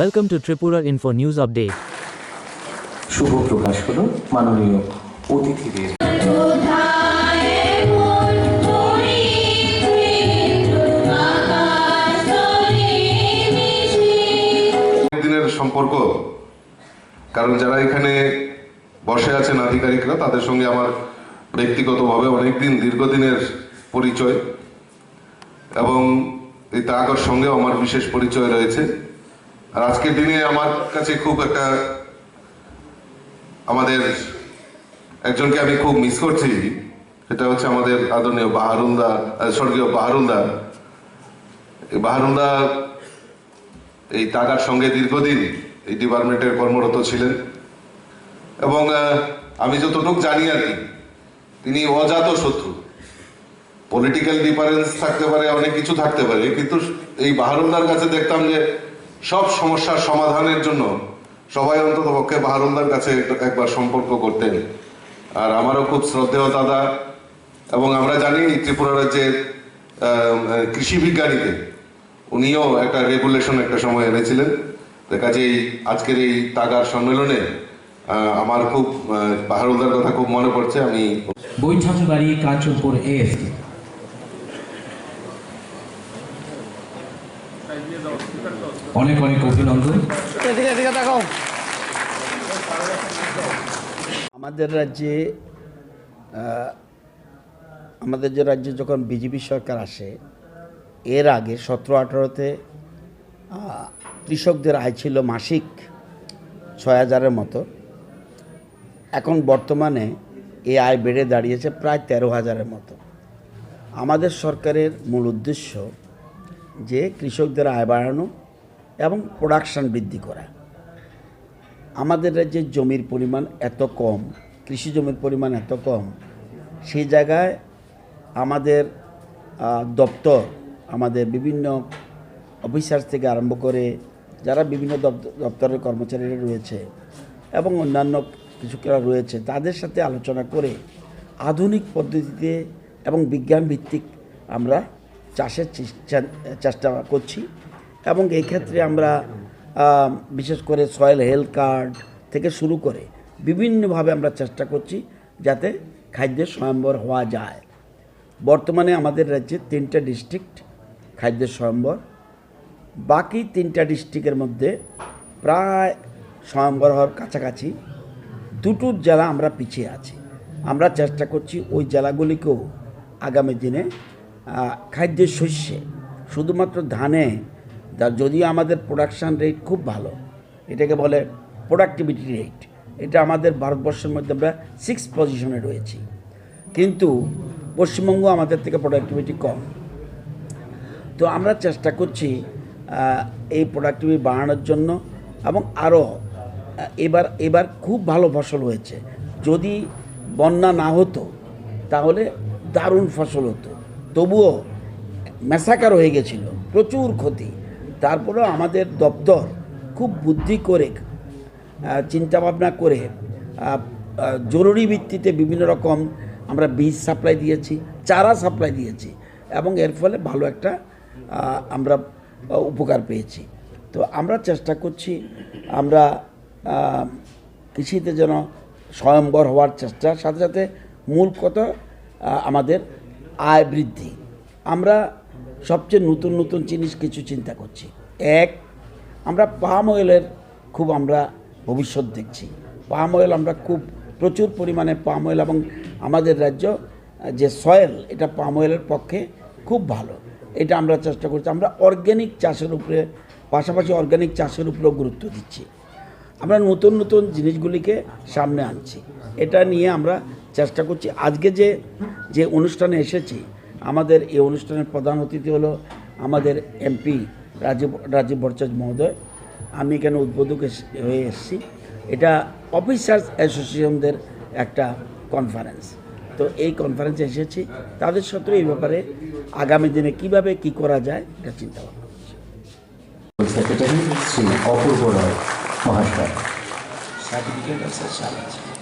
Welcome to Tripura Info News Update. শুভ প্রকাশ হলো মাননীয় অতিথিদের। দিনের সম্পর্ক কারণ যারা এখানে বসে আছেন আধিকারিকরা তাদের সঙ্গে আমার ব্যক্তিগতভাবে অনেকদিন দীর্ঘদিনের পরিচয়। এবং এই তাগর সঙ্গেও আমার বিশেষ পরিচয় রয়েছে। আর আজকের দিনে আমার কাছে খুব একটা আমাদের একজনকে আমি খুব মিস করছি। সেটা হচ্ছে আমাদের আদরণীয় বাহারুলদা আহ, স্বর্গীয় বাহারুলদা এই বাহারুলদা এই টাকার সঙ্গে দীর্ঘদিন এই ডিপার্টমেন্টের কর্মরত ছিলেন। এবং আমি যতটুকু জানি আর কি তিনি অজাত শত্রু। পলিটিক্যাল ডিফারেন্স থাকতে পারে অনেক কিছু থাকতে পারে কিন্তু এই বাহারুলদার কাছে দেখতাম যে সব সমস্যার সমাধানের জন্য সবাই অন্তত পক্ষে বাহারুলদার কাছে একবার সম্পর্ক করতেন আর আমারও খুব শ্রদ্ধেয় দাদা এবং আমরা জানি ত্রিপুরা রাজ্যের কৃষি বিজ্ঞানীতে উনিও একটা রেগুলেশন একটা সময় এনেছিলেন। কাজেই আজকের এই তাগার সম্মেলনে আমার খুব আহ, বাহারুলদার কথা খুব মনে পড়ছে আমি বৈঠাকুবাড়ি কাঞ্চনপুর এএসডি অনেক অনেক অভিনন্দন। আমাদের রাজ্যে আমাদের যে রাজ্যে যখন বিজেপি সরকার আসে এর আগে সতেরো আঠারোতে কৃষকদের আয় ছিল মাসিক ছয় হাজারের মতো। এখন বর্তমানে এই আয় বেড়ে দাঁড়িয়েছে প্রায় তেরো হাজারের মতো। আমাদের সরকারের মূল উদ্দেশ্য যে কৃষকদের আয় বাড়ানো এবং প্রোডাকশন বৃদ্ধি করা। আমাদের রাজ্যে জমির পরিমাণ এত কম, কৃষি জমির পরিমাণ এত কম সেই জায়গায় আমাদের দপ্তর, আমাদের বিভিন্ন অফিসার্স থেকে আরম্ভ করে যারা বিভিন্ন দপ্ত- দপ্তরের কর্মচারীরা রয়েছে এবং অন্যান্য কৃষকরা রয়েছে, তাদের সাথে আলোচনা করে আধুনিক পদ্ধতিতে এবং বিজ্ঞান ভিত্তিক আমরা চাষের চেষ্টা- করছি এবং এই ক্ষেত্রে আমরা বিশেষ করে সয়েল হেলথ কার্ড থেকে শুরু করে বিভিন্নভাবে আমরা চেষ্টা করছি যাতে খাদ্যের স্বয়ম্বর হওয়া যায়। বর্তমানে আমাদের রাজ্যে তিনটা ডিস্ট্রিক্ট খাদ্যের স্বয়ম্বর। বাকি তিনটা ডিস্ট্রিক্টের মধ্যে প্রায় স্বয়ম্বর হওয়ার কাছাকাছি দুটো জেলা আমরা পিছিয়ে আছি। আমরা চেষ্টা করছি ওই জেলাগুলিকেও আগামী দিনে খাদ্যের শস্যে, শুধুমাত্র ধানে যদিও আমাদের প্রোডাকশান রেট খুব ভালো, এটাকে বলে প্রোডাক্টিভিটি রেট এটা আমাদের ভারতবর্ষের মধ্যে আমরা সিক্স পজিশনে রয়েছি। কিন্তু পশ্চিমবঙ্গ আমাদের থেকে প্রোডাক্টিভিটি কম। তো আমরা চেষ্টা করছি এই প্রোডাক্টিভিটি বাড়ানোর জন্য এবং আরও এবার এবার খুব ভালো ফসল হয়েছে। যদি বন্যা না হতো, তাহলে দারুণ ফসল হতো। তবুও ম্যাসাকার হয়ে গেছিল, প্রচুর ক্ষতি। তারপরেও আমাদের দপ্তর খুব বুদ্ধি করে চিন্তাভাবনা করে জরুরি ভিত্তিতে বিভিন্ন রকম আমরা বীজ সাপ্লাই দিয়েছি, চারা সাপ্লাই দিয়েছি এবং এর ফলে ভালো একটা আমরা উপকার পেয়েছি। তো আমরা চেষ্টা করছি, আমরা কৃষিতে যেন স্বয়ম্বর হওয়ার চেষ্টা, সাথে সাথে মূল কথা আমাদের আয় বৃদ্ধি। আমরা সবচেয়ে নতুন নতুন জিনিস কিছু চিন্তা করছি। এক, আমরা পাম অয়েলের খুব আমরা ভবিষ্যৎ দেখছি। পাম অয়েল আমরা খুব প্রচুর পরিমাণে পাম অয়েল এবং আমাদের রাজ্য, যে সয়েল, এটা পাম অয়েলের পক্ষে খুব ভালো। এটা আমরা চেষ্টা করছি। আমরা অর্গ্যানিক চাষের উপরে, পাশাপাশি অর্গ্যানিক চাষের উপরেও গুরুত্ব দিচ্ছি। আমরা নতুন নতুন জিনিসগুলিকে সামনে আনছি। এটা নিয়ে আমরা চেষ্টা করছি। আজকে যে যে অনুষ্ঠানে এসেছি, আমাদের এই অনুষ্ঠানের প্রধান অতিথি হলো আমাদের এমপি রাজীব রাজীব ভট্টাচার্য মহোদয়। আমি এখানে উদ্বোধক হয়ে এসেছি। এটা অফিসার্স অ্যাসোসিয়েশনদের একটা কনফারেন্স তো এই কনফারেন্সে এসেছি। তাদের সাথেও এই ব্যাপারে আগামী দিনে কীভাবে কি করা যায়, এটা চিন্তা ভাবনা করছি। অপূর্ব রায় মহাশয়। And এবারে